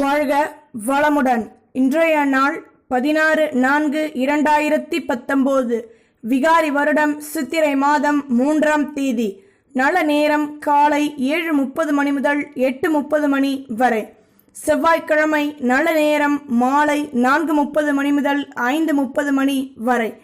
வாழ்க வளமுடன். இன்றைய நாள் பதினாறு நான்கு இரண்டாயிரத்தி பத்தொம்போது. விகாரி வருடம் சித்திரை மாதம் மூன்றாம் தேதி. நல்ல நேரம் காலை ஏழு முப்பது மணி முதல் எட்டு முப்பது மணி வரை. செவ்வாய்க்கிழமை நல்ல நேரம் மாலை நான்கு முப்பது மணி முதல் ஐந்து முப்பது மணி வரை.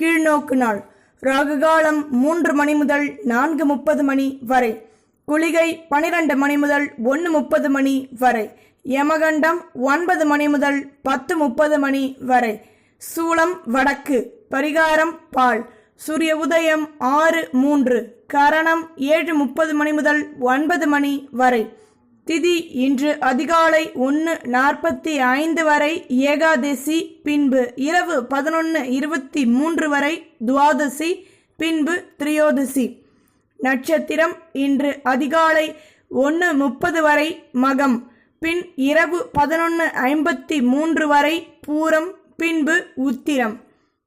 கீழ்நோக்கு நாள். ராகுகாலம் மூன்று மணி முதல் நான்கு முப்பது மணி வரை. குளிகை பனிரெண்டு மணி முதல் ஒன்று முப்பது மணி வரை. யமகண்டம் ஒன்பது மணி முதல் பத்து முப்பது மணி வரை. சூளம் வடக்கு. பரிகாரம் பால். சூரிய உதயம் ஆறு மூன்று. கரணம் ஏழு முப்பது மணி முதல் ஒன்பது மணி வரை. திதி இன்று அதிகாலை ஒன்று நாற்பத்தி ஐந்து வரை ஏகாதசி பின்பு. இரவு பதினொன்று இருபத்தி மூன்று வரை துவாதசி பின்பு திரியோதசி. நட்சத்திரம் இன்று அதிகாலை ஒன்று முப்பது வரை மகம். பின் இரவு பதினொன்று ஐம்பத்தி மூன்று வரை பூரம் பின்பு உத்திரம்.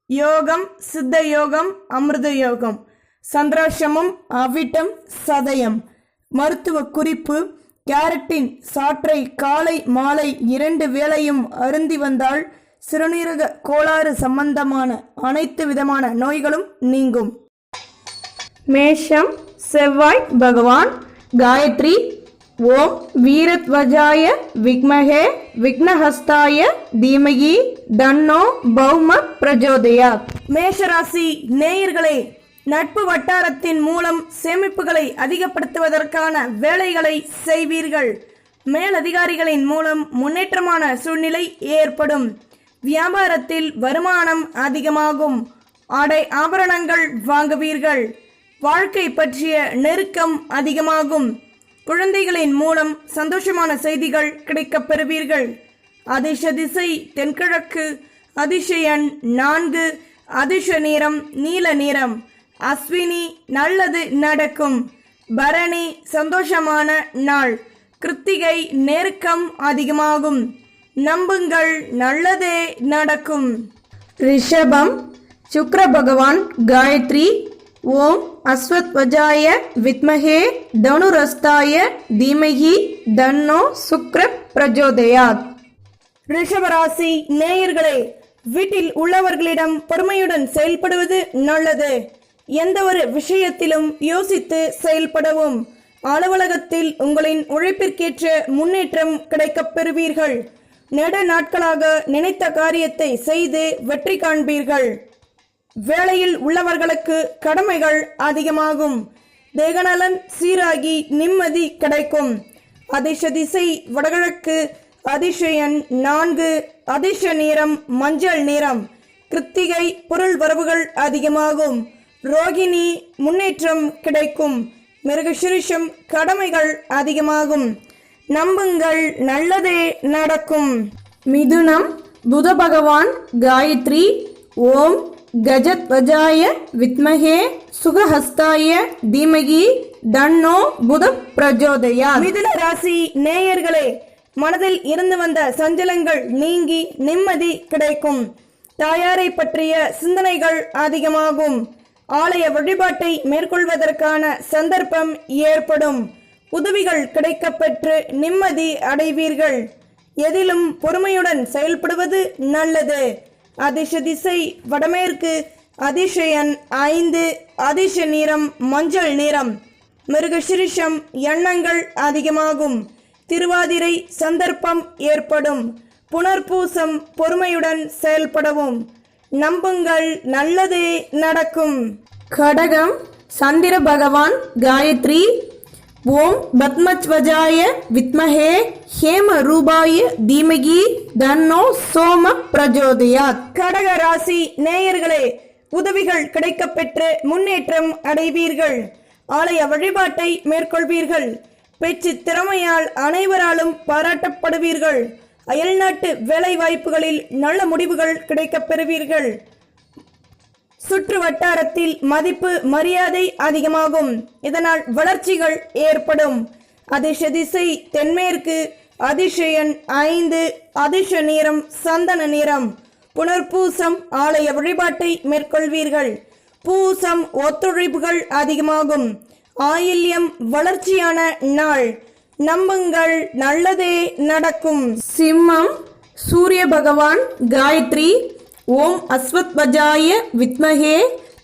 யோகம் சித்த யோகம் அமிர்த யோகம். சந்திராசிரமம் அவிட்டம் சதயம். மருத்துவ குறிப்பு கேரட்டின் சாற்றை காலை மாலை இரண்டு வேளையும் அருந்தி வந்தால் சிறுநீரக கோளாறு சம்பந்தமான அனைத்து விதமான நோய்களும் நீங்கும். மேஷம் செவ்வாய் பகவான் காயத்ரி ஓம் வீரத்வஜாய விக்மகே விக்னஹஸ்தாய தீமகி தன்னோ பௌம பிரஜோதயா மேஷராசி நேயர்களே நட்பு வட்டாரத்தின் மூலம் சேமிப்புகளை அதிகப்படுத்துவதற்கான வேலைகளை செய்வீர்கள். மேலதிகாரிகளின் மூலம் முன்னேற்றமான சூழ்நிலை ஏற்படும். வியாபாரத்தில் வருமானம் அதிகமாகும். ஆடை ஆபரணங்கள் வாங்குவீர்கள். வாழ்க்கை பற்றிய நெருக்கம் அதிகமாகும். குழந்தைகளின் மூலம் சந்தோஷமான செய்திகள் கிடைக்கப் பெறுவீர்கள். அதிர்ஷ திசை தென்கிழக்கு அதிசயன் நான்கு அதிர்ஷ நிறம் நீல நிறம் அஸ்வினி நல்லது நடக்கும் பரணி சந்தோஷமான நாள் கிருத்திகை நெருக்கம் அதிகமாகும் நம்புங்கள் நல்லதே நடக்கும். ரிஷபம் சுக்ர பகவான் காயத்ரி ஓம் அஸ்வத்வஜாய வித்மகே தனுரஸ்தாய தீமகி தன்னோ சுக்ர பிரஜோதயாத். ரிஷபராசி நேயர்களே வீட்டில் உள்ளவர்களிடம் பொறுமையுடன் செயல்படுவது நல்லது. எந்த ஒரு விஷயத்திலும் யோசித்து செயல்படவும். அலுவலகத்தில் உங்களின் உழைப்பிற்கேற்ற முன்னேற்றம் கிடைக்கப் பெறுவீர்கள். நெடு நாட்களாக நினைத்த காரியத்தை செய்து வெற்றி காண்பீர்கள். வேலையில் உள்ளவர்களுக்கு கடமைகள் அதிகமாகும். தேகநலன் சீராகி நிம்மதி கிடைக்கும். அதிர்ஷ திசை வடகிழக்கு அதிசயன் நான்கு அதிர்ஷ நிறம் மஞ்சள் நிறம். கிருத்திகை பொருள் வரவுகள் அதிகமாகும். ரோகிணி முன்னேற்றம் கிடைக்கும். மிருகசிருஷம் கடமைகள் அதிகமாகும். நம்புங்கள் நல்லதே நடக்கும். மிதுனம் புத பகவான் காயத்ரி ஓம் கஜத்வஜாய வித்மகே சுகஹஸ்தாய தீமகி தன்னோ புத பிரஜோதயா மிதுன ராசி நேயர்களே மனதில் இருந்து வந்த சஞ்சலங்கள் நீங்கி நிம்மதி கிடைக்கும். தாயாரை பற்றிய சிந்தனைகள் அதிகமாகும். ஆலய வழிபாட்டை மேற்கொள்வதற்கான சந்தர்ப்பம் ஏற்படும். உதவிகள் கிடைக்கப்பெற்று நிம்மதி அடைவீர்கள். எதிலும் பொறுமையுடன் செயல்படுவது நல்லது. அதிர்ஷ திசை வடமேற்கு அதிசயன் ஐந்து அதிர்ஷ நிறம் மஞ்சள் நிறம். மிருகசிரிஷம் எண்ணங்கள் அதிகமாகும். திருவாதிரை சந்தர்ப்பம் ஏற்படும். புனர்பூசம் பொறுமையுடன் செயல்படவும். நம்புங்கள் நல்லதே நடக்கும். கடகம் சந்திர பகவான் காயத்ரி ஓம் பத்மத்வஜாய வித்மஹே ஹேம ரூபாய தீமகி தன்னோ சோம பிரஜோதயாத். கடக ராசி நேயர்களே உதவிகள் கிடைக்கப்பெற்று முன்னேற்றம் அடைவீர்கள். ஆலய வழிபாட்டை மேற்கொள்வீர்கள். பேச்சு திறமையால் அனைவராலும் பாராட்டப்படுவீர்கள். அயல்நாட்டு வேலை வாய்ப்புகளில் நல்ல முடிவுகள் கிடைக்கப் பெறுவீர்கள் சுற்று வட்டாரத்தில் மதிப்பு மரியாதை அதிகமாகும். இதனால் வளர்ச்சிகள் ஏற்படும். அதிர்ஷ திசை தென்மேற்கு அதிசயன் ஐந்து அதிர்ஷ நிறம் சந்தன நிறம். புனர்பூசம் ஆலய வழிபாட்டை மேற்கொள்வீர்கள். பூசம் ஒத்துழைப்புகள் அதிகமாகும். ஆயில்யம் வளர்ச்சியான நாள். நம்புங்கள் நல்லதே நடக்கும். சிம்மம் சூரிய பகவான் காயத்ரி ஓம் அஸ்வத்வஜாய வித்மகே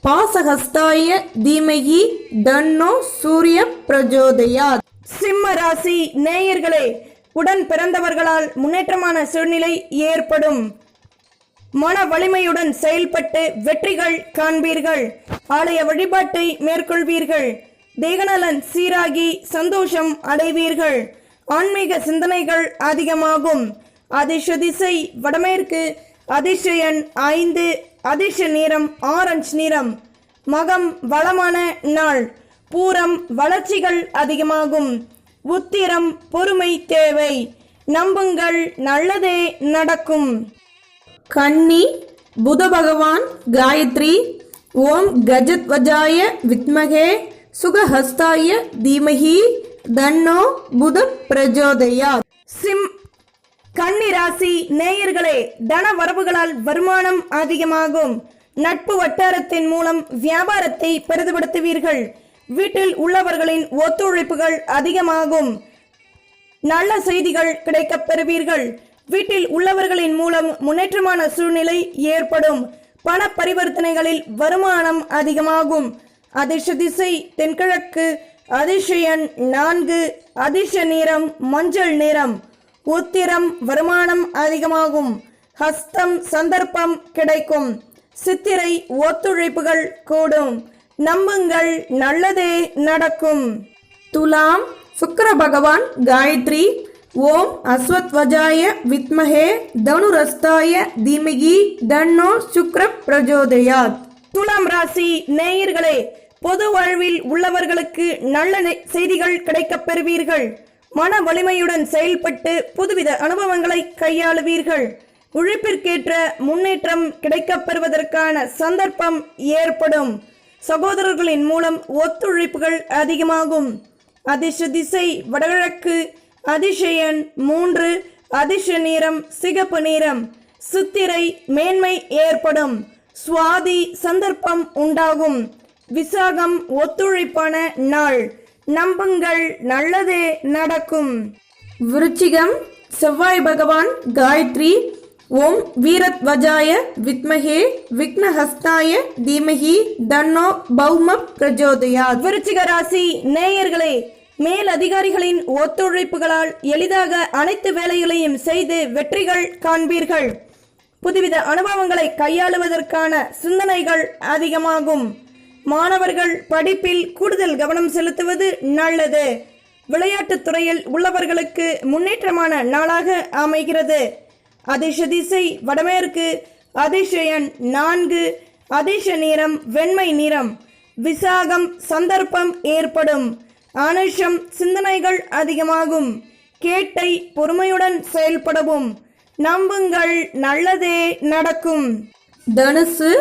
பாசஹஸ்தாய தீமகி தன்னோ சூரிய பிரஜோதயா சிம்ம ராசி நேயர்களே உடன் பிறந்தவர்களால் முன்னேற்றமான சூழ்நிலை ஏற்படும். மன வலிமையுடன் செயல்பட்டு வெற்றிகள் காண்பீர்கள். ஆலய வழிபாட்டை மேற்கொள்வீர்கள். தேகநலன் சீராகி சந்தோஷம் அடைவீர்கள். ஆன்மீக சிந்தனைகள் அதிகமாகும். அதிர்ஷ திசை வடமேற்கு அதிர்ஷயன் ஐந்து அதிர்ஷ நிறம் ஆரஞ்சு நிறம் மகம் வளமான நாள். பூரம் வளர்ச்சிகள் அதிகமாகும். உத்திரம் பொறுமை தேவை. நம்புங்கள் நல்லதே நடக்கும். கன்னி புத பகவான் காயத்ரி ஓம் கஜத்வஜாய வித்மகே சுகஹஸ்தாய தீமகி தன்னோ புத பிரஜோதயா சிம் கன்னி ராசி நேயர்களே தன வரவுகளால் வருமானம் அதிகமாகும். நட்பு வட்டாரத்தின் மூலம் வியாபாரத்தை பெரிதுபடுத்துவீர்கள். வீட்டில் உள்ளவர்களின் ஒத்துழைப்புகள் அதிகமாகும். நல்ல செய்திகள் கிடைக்கப் பெறுவீர்கள். வீட்டில் உள்ளவர்களின் மூலம் முன்னேற்றமான சூழ்நிலை ஏற்படும். பண பரிவர்த்தனைகளில் வருமானம் அதிகமாகும். அதிர்ஷ திசை தென்கிழக்கு அதிர்ஷயன் நான்கு அதிர்ஷ நிறம் மஞ்சள் நிறம். உத்திரம் வருமானம் அதிகமாகும். ஹஸ்தம் சந்தர்ப்பம் கிடைக்கும். சித்திரை ஒத்துழைப்புகள் கூடும். நம்புங்கள் நல்லதே நடக்கும். துலாம் சுக்கர பகவான் காயத்ரி. ஓம் அஸ்வத்வஜாய வித்மஹே தனுரஸ்தாய தீமகி தன்னோ சுக்ர பிரஜோதயாத். துலாம் ராசி நேயர்களே பொது வாழ்வில் உள்ளவர்களுக்கு நல்ல செய்திகள் கிடைக்கப் பெறுவீர்கள். மன வலிமையுடன் செயல்பட்டு புதுவித அனுபவங்களை கையாளுவீர்கள். உழைப்பிற்கேற்ற முன்னேற்றம் கிடைக்கப்பெறுவதற்கான சந்தர்ப்பம் ஏற்படும். சகோதரர்களின் மூலம் ஒத்துழைப்புகள் அதிகமாகும். அதிர்ஷ திசை வடகிழக்கு அதிசயன் மூன்று அதிர்ஷ நிறம் சிகப்பு நிறம் சித்திரை மேன்மை ஏற்படும். சுவாதி சந்தர்ப்பம் உண்டாகும். விசாகம் ஒத்துழைப்பான நாள். நம்புங்கள் நல்லதே நடக்கும். விருச்சிகம் செவ்வாய் பகவான் காயத்ரி ஓம் வீரத்வஜாய வித்மகே விக்னஹஸ்தாய தீமகி தன்னோ பௌம பிரஜோதயா விருச்சிக ராசி நேயர்களே மேல் அதிகாரிகளின் ஒத்துழைப்புகளால் எளிதாக அனைத்து வேலைகளையும் செய்து வெற்றிகள் காண்பீர்கள். புதுவித அனுபவங்களை கையாளுவதற்கான சிந்தனைகள் அதிகமாகும். மாணவர்கள் படிப்பில் கூடுதல் கவனம் செலுத்துவது நல்லது. விளையாட்டுத் துறையில் உள்ளவர்களுக்கு முன்னேற்றமான நாளாக அமைகிறது. அதிர்ஷ திசை வடமேற்கு அதிர்ஷயன் நான்கு அதிர்ஷ நிறம் வெண்மை நிறம். விசாகம் சந்தர்ப்பம் ஏற்படும். அனுஷம் சிந்தனைகள் அதிகமாகும். கேட்டை பொறுமையுடன் செயல்படவும். நம்புங்கள் நல்லதே நடக்கும். தனுசு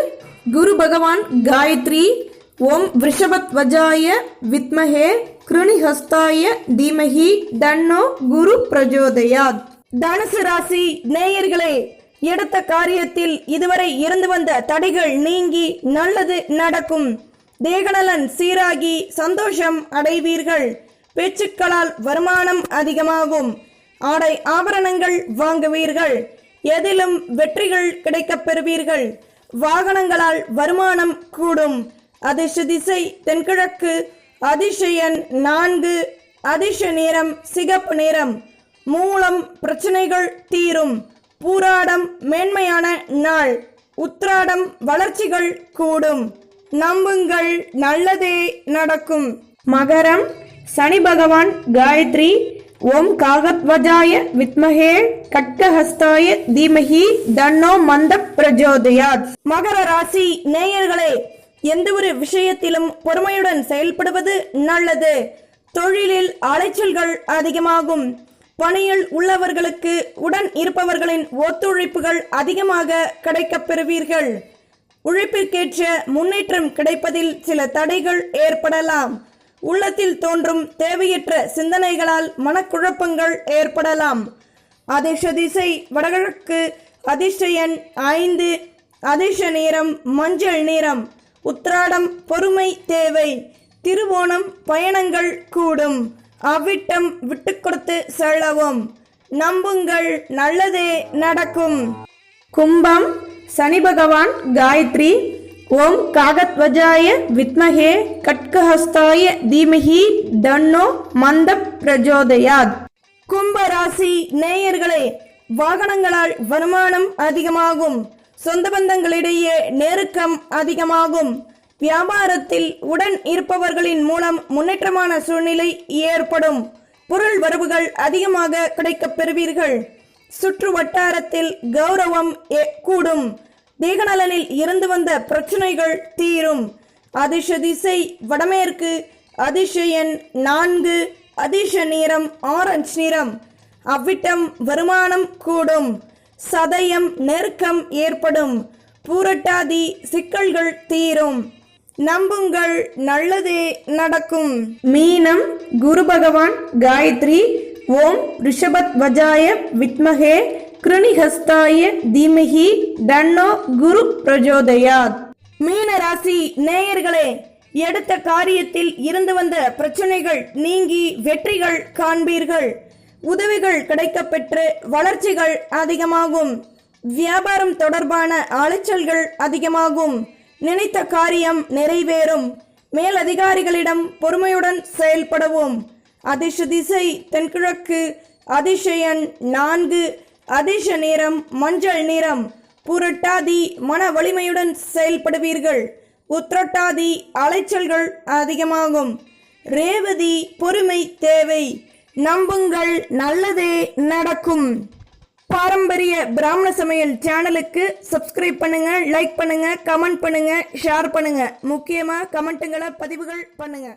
குரு பகவான் காயத்ரி ஓம் ரிஷபத்வஜாய வித்மஹே கிருணிஹஸ்தாய தீமஹி தன்னோ குரு பிரஜோதயாத். தனுசு ராசி நேயர்களே எடுத்த காரியத்தில் இதுவரை இருந்து வந்த தடைகள் நீங்கி நல்லது நடக்கும். தேகநலன் சீராகி சந்தோஷம் அடைவீர்கள். பேச்சுக்களால் வருமானம் அதிகமாகும். ஆடை ஆபரணங்கள் வாங்குவீர்கள். எதிலும் வெற்றிகள் கிடைக்கப் பெறுவீர்கள் வாகனங்களால் வருமானம் கூடும். அதிர்ஷ திசை தென்கிழக்கு அதிசயன் நான்கு அதிர்ஷ நேரம் சிகப்பு நேரம். மூலம் பிரச்சனைகள் தீரும். பூராடம் மேன்மையான நாள். உத்ராடம் வளர்ச்சிகள் கூடும். நம்புங்கள் நல்லதே நடக்கும். மகரம் சனி பகவான் காயத்ரி ஓம் காகத்வஜாய வித்மகே கட்கஹஸ்தாய தீமஹி தன்னோ மந்த பிரஜோதயாத். மகர ராசி நேயர்களே எந்த ஒரு விஷயத்திலும் பொறுமையுடன் செயல்படுவது நல்லது. தொழிலில் அலைச்சல்கள் அதிகமாகும். பணியில் உள்ளவர்களுக்கு உடன் இருப்பவர்களின் ஒத்துழைப்புகள் அதிகமாக கிடைக்கப் பெறுவீர்கள். உழைப்பிற்கேற்ற முன்னேற்றம் கிடைப்பதில் சில தடைகள் ஏற்படலாம். உள்ளத்தில் தோன்றும் தேவையற்ற சிந்தனைகளால் மனக்குழப்பங்கள் ஏற்படலாம். அதிர்ஷ திசை வடகிழக்கு அதிர்ஷ்ட எண் ஐந்து அதிர்ஷ நேரம் மஞ்சள் நிறம் உத்ராடம் பொறுமை தேவை. திருவோணம் பயணங்கள் கூடும். அவ்விட்டம் விட்டு கொடுத்து செல்லவும். நம்புங்கள் நல்லதே நடக்கும். கும்பம் சனி பகவான் காயத்ரி. ஓம் காகத்வஜாய வித்மகே கட்கஹஸ்தாய தீமஹி தன்னோ மந்த பிரஜோதயாத். கும்ப ராசி நேயர்களே வாகனங்களால் வருமானம் அதிகமாகும். சொந்த பந்தங்களிடையே நெருக்கம் அதிகமாகும். வியாபாரத்தில் உடன் இருப்பவர்களின் மூலம் முன்னேற்றமான சூழ்நிலை ஏற்படும். பொருள் வரவுகள் அதிகமாக கிடைக்கப் பெறுவீர்கள். சுற்று வட்டாரத்தில் கௌரவம் கூடும். தேகநலனில் இருந்து வந்த பிரச்சனைகள் தீரும். அதிர்ஷ திசை வடமேற்கு அதிர்ஷ எண் நான்கு அதிர்ஷ நிறம் ஆரஞ்சு நிறம். அவ்விட்டம் வருமானம் கூடும். சதயம் நெருக்கம் ஏற்படும். பூரட்டாதி சிக்கல்கள் தீரும். நம்புங்கள் நல்லதே நடக்கும். மீனம் குரு பகவான் காயத்ரி ஓம் ரிஷபத் வஜாய வித்மகே கிருணிஹஸ்தாய தீமஹி தன்னோ குரு பிரஜோதயாத். மீன ராசி நேயர்களே எடுத்த காரியத்தில் இருந்து வந்த பிரச்சனைகள் நீங்கி வெற்றிகள் காண்பீர்கள். உதவிகள் கிடைக்கப்பெற்று வளர்ச்சிகள் அதிகமாகும். வியாபாரம் தொடர்பான அலைச்சல்கள் அதிகமாகும். நினைத்த காரியம் நிறைவேறும். மேலதிகாரிகளிடம் பொறுமையுடன் செயல்படவும். அதிர்ஷ திசை தென்கிழக்கு அதிசயன் நான்கு. அதிர்ஷ நிறம் மஞ்சள் நிறம். புரட்டாதி மன வலிமையுடன் செயல்படுவீர்கள். உத்திரட்டாதி அலைச்சல்கள் அதிகமாகும். ரேவதி பொறுமை தேவை. நம்புங்கள் நல்லதே நடக்கும். பாரம்பரிய பிராமண சமையல் சேனலுக்கு சப்ஸ்கிரைப் பண்ணுங்க லைக் பண்ணுங்க கமெண்ட் பண்ணுங்க ஷேர் பண்ணுங்க. முக்கியமா கமெண்ட்டுங்களை பதிவுகள் பண்ணுங்க.